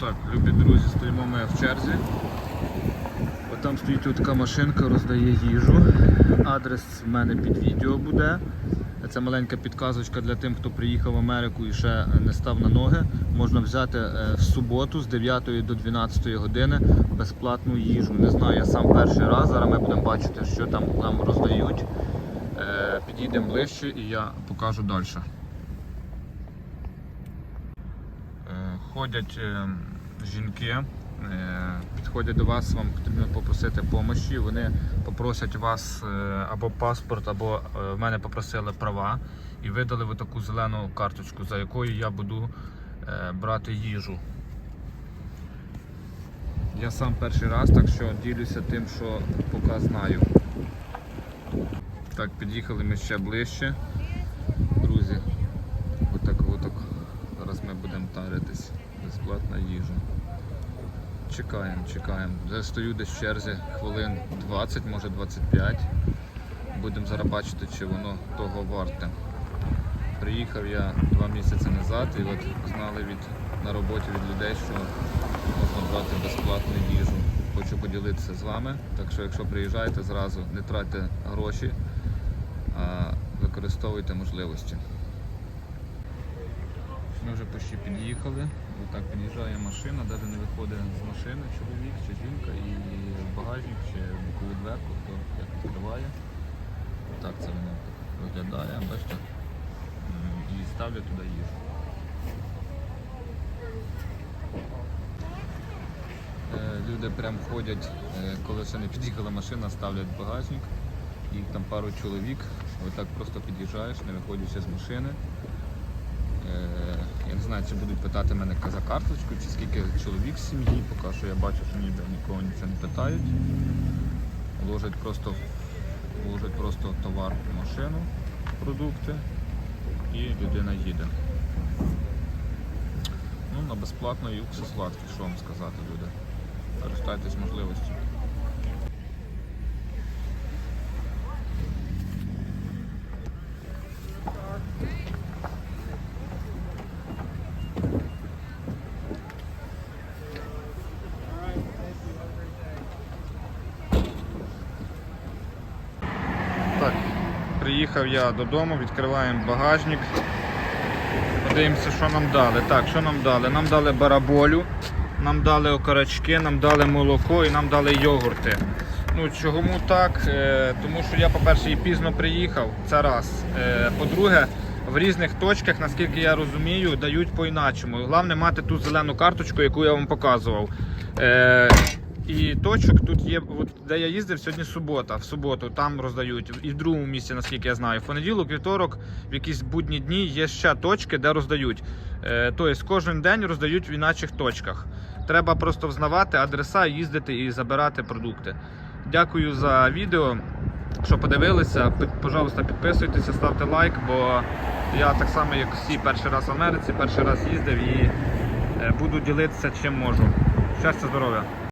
Так, любі друзі, стоїмо ми в черзі. От там стоїть така машинка, роздає їжу. Адрес в мене під відео буде. Це маленька підказочка для тим, хто приїхав в Америку і ще не став на ноги. Можна взяти е, в суботу з 9 до 12 години безплатну їжу. Не знаю, я сам перший раз. Зараз ми будемо бачити, що там нам роздають. Е, Підійдемо ближче і я покажу далі. Е, Ходять е, жінки, е, підходять до вас, вам потрібно попросити допомоги. Вони попросять вас е, або паспорт, або в мене попросили права і видали ви таку зелену карточку, за якою я буду брати їжу. Я сам перший раз, так що ділюся тим, що поки знаю. Так, під'їхали ми ще ближче. Друзі, отак, отак. Зараз ми будемо таритись. Безплатна їжа. Чекаємо, чекаємо. Вже стою десь в черзі хвилин 20, може 25. Будемо зараз бачити, чи воно того варте. Приїхав я два місяці назад і от знали від, на роботі від людей, що можна брати безплатну їжу. Хочу поділитися з вами. Так що, якщо приїжджаєте, зразу не тратьте гроші, а використовуйте можливості. Вже почти під'їхали. Отак під'їжджає машина, навіть не виходить з машини чоловік чи жінка і багажник чи бокову дверку, хто як відкриває. Так це воно виглядає, бачите? І ставлять туди їжу. Е, Люди прям ходять, е, коли ще не під'їхала машина, ставлять багажник. Їх там пару чоловік. Отак просто під'їжджаєш, не виходячи з машини. Е, Я не знаю, чи будуть питати мене за карточку, чи скільки чоловік в сім'ї, поки що я бачу, що ніде нікого нічого не питають. Ложать просто, ложать просто товар в машину, продукти і людина їде. Ну, на безплатно і все сладке, що вам сказати, люди. Користайтесь можливістю. Так, приїхав я додому, відкриваємо багажник. Подивимося, що нам дали. Так, що нам дали? Нам дали бараболю, нам дали окорочки, нам дали молоко і нам дали йогурти. Ну чому так? Е, тому що я, по-перше, і пізно приїхав, це раз. Е, по-друге, в різних точках, наскільки я розумію, дають по-іначому. Головне мати ту зелену карточку, яку я вам показував. Е, і точок тут є, от, де я їздив, сьогодні субота. В суботу там роздають. І в другому місці, наскільки я знаю. В понеділок, вівторок, в якісь будні дні є ще точки, де роздають. Е, тобто кожен день роздають в іначих точках. Треба просто взнавати адреса, їздити і забирати продукти. Дякую за відео. Що подивилися, пожалуйста, підписуйтеся, ставте лайк, бо я так само, як всі, перший раз в Америці, перший раз їздив і е, буду ділитися чим можу. Щастя, здоров'я!